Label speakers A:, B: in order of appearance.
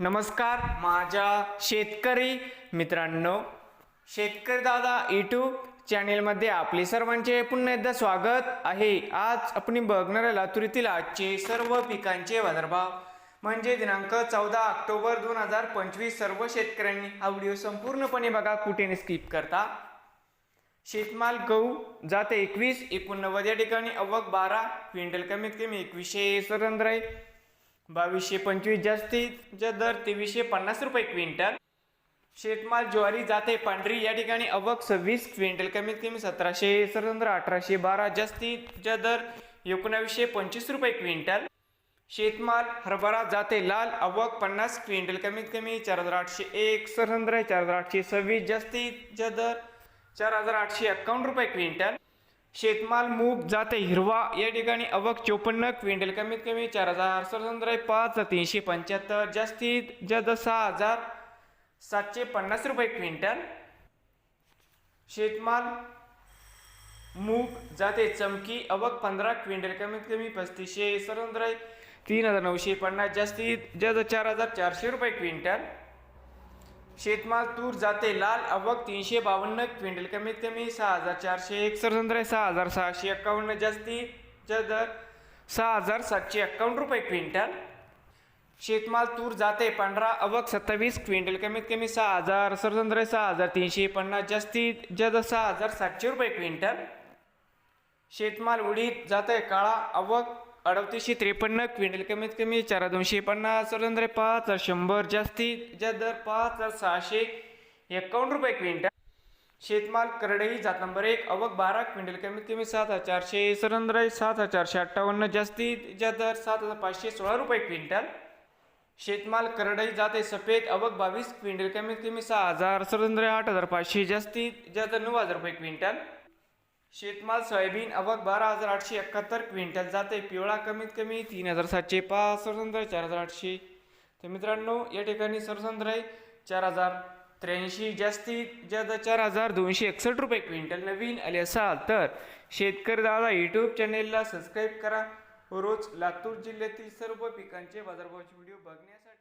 A: नमस्कार माझ्या शेतकरी मित्रांनो. शेतकरी दादा यूट्यूब चॅनेलमध्ये आपले सर्वांचे पुन्हा एकदा स्वागत आहे. आज आपण बघणार आहे लातूर येथील आजचे सर्व पिकांचे बाजारभाव. म्हणजे दिनांक चौदा ऑक्टोबर दोन हजार पंचवीस सर्व शेतकऱ्यांनी हा व्हिडिओ संपूर्णपणे बघा कुठे स्किप करता. शेतमाल गहू जाते एकवीस एकोणनव्वद या ठिकाणी अवक बारा क्विंटल कमीत कमी एकवीसशे सरंद्र आहे. बावीसशे पंचवीस जास्तीत दर तेवीसशे पन्नास रुपये क्विंटल. शेतमाल ज्वारी जाते पांढरी या ठिकाणी अवक सव्वीस क्विंटल कमीत कमी सतराशे सरंद्र अठराशे बारा जास्तीत दर एकोणावीसशे पंचवीस रुपये क्विंटल. शेतमाल हरभरा जाते लाल अवक पन्नास क्विंटल कमीत कमी चार हजार आठशे एक सरंद्र चार हजार आठशे सव्वीस जास्तीत दर चार हजार आठशे एक्कावन्न रुपये क्विंटल. शेतमाल मूग जाते हिरवा या ठिकाणी अवक चोपन्न क्विंटल कमीत कमी चार हजार सरसंद्र पाच तीनशे पंच्याहत्तर जास्तीत जास्त सहा हजार सातशे पन्नास रुपये क्विंटल. शेतमाल मूग जाते चमकी अवक पंधरा क्विंटल कमीत कमी पस्तीसशे सरंद्र तीन हजार नऊशे पन्नास जास्तीत जास्त चार हजार चारशे रुपये क्विंटल. शेतमाल तूर जाते लाल अवक तीनशे बावन्न क्विंटल कमीत कमी सहा हजार चारशे एक. सरसंद्र सहा हजार सहाशे एक्कावन्न जास्ती दर सहा हजार सातशे एक्कावन्न रुपये क्विंटल. शेतमाल तूर जाते पंधरा अवक सत्तावीस क्विंटल कमीत कमी सहा हजार सरसंद्र सहा हजार तीनशे पन्नास जास्तीत जद सहा हजार सातशे रुपये क्विंटल. शेतमाल उडीद जाते काळा अवक अडतीसशे त्रेपन्न क्विंटल कमीत कमी चार दोनशे पन्नास सरंद्रे पाच हजार शंभर जास्तीत जास्त दर पाच हजार सहाशे एकावन्न रुपये क्विंटल. शेतमाल करडई जात नंबर एक अवक बारा क्विंटल कमीत कमी सात हजार चारशे सरंद्रे सात हजार चारशे अठ्ठावन्न जास्तीत जास्त दर सात हजार पाचशे सोळा रुपये क्विंटल. शेतमाल करडई जाते सफेद अवक बावीस क्विंटल कमीत कमी सहा हजार सरंद्रे आठ हजार पाचशे जास्तीत जास्त नऊ हजार रुपये क्विंटल. शेतमाल सोयाबीन अवक बारा हजार आठशे एकाहत्तर क्विंटल जाते. पिवळा कमीत कमी तीन हजार सातशे पाच सरसंद्र चार हजार आठशे. तर मित्रांनो या ठिकाणी सरसंद्र आहे चार हजार त्र्याऐंशी. जास्तीत जास्त चार हजार दोनशे एकसष्ट रुपये क्विंटल नवीन आले असाल तर शेतकरी दादा यूट्यूब चॅनेलला सबस्क्राईब करा. व रोज लातूर जिल्ह्यातील सर्व पिकांचे बाजारभावाचे व्हिडिओ बघण्यासाठी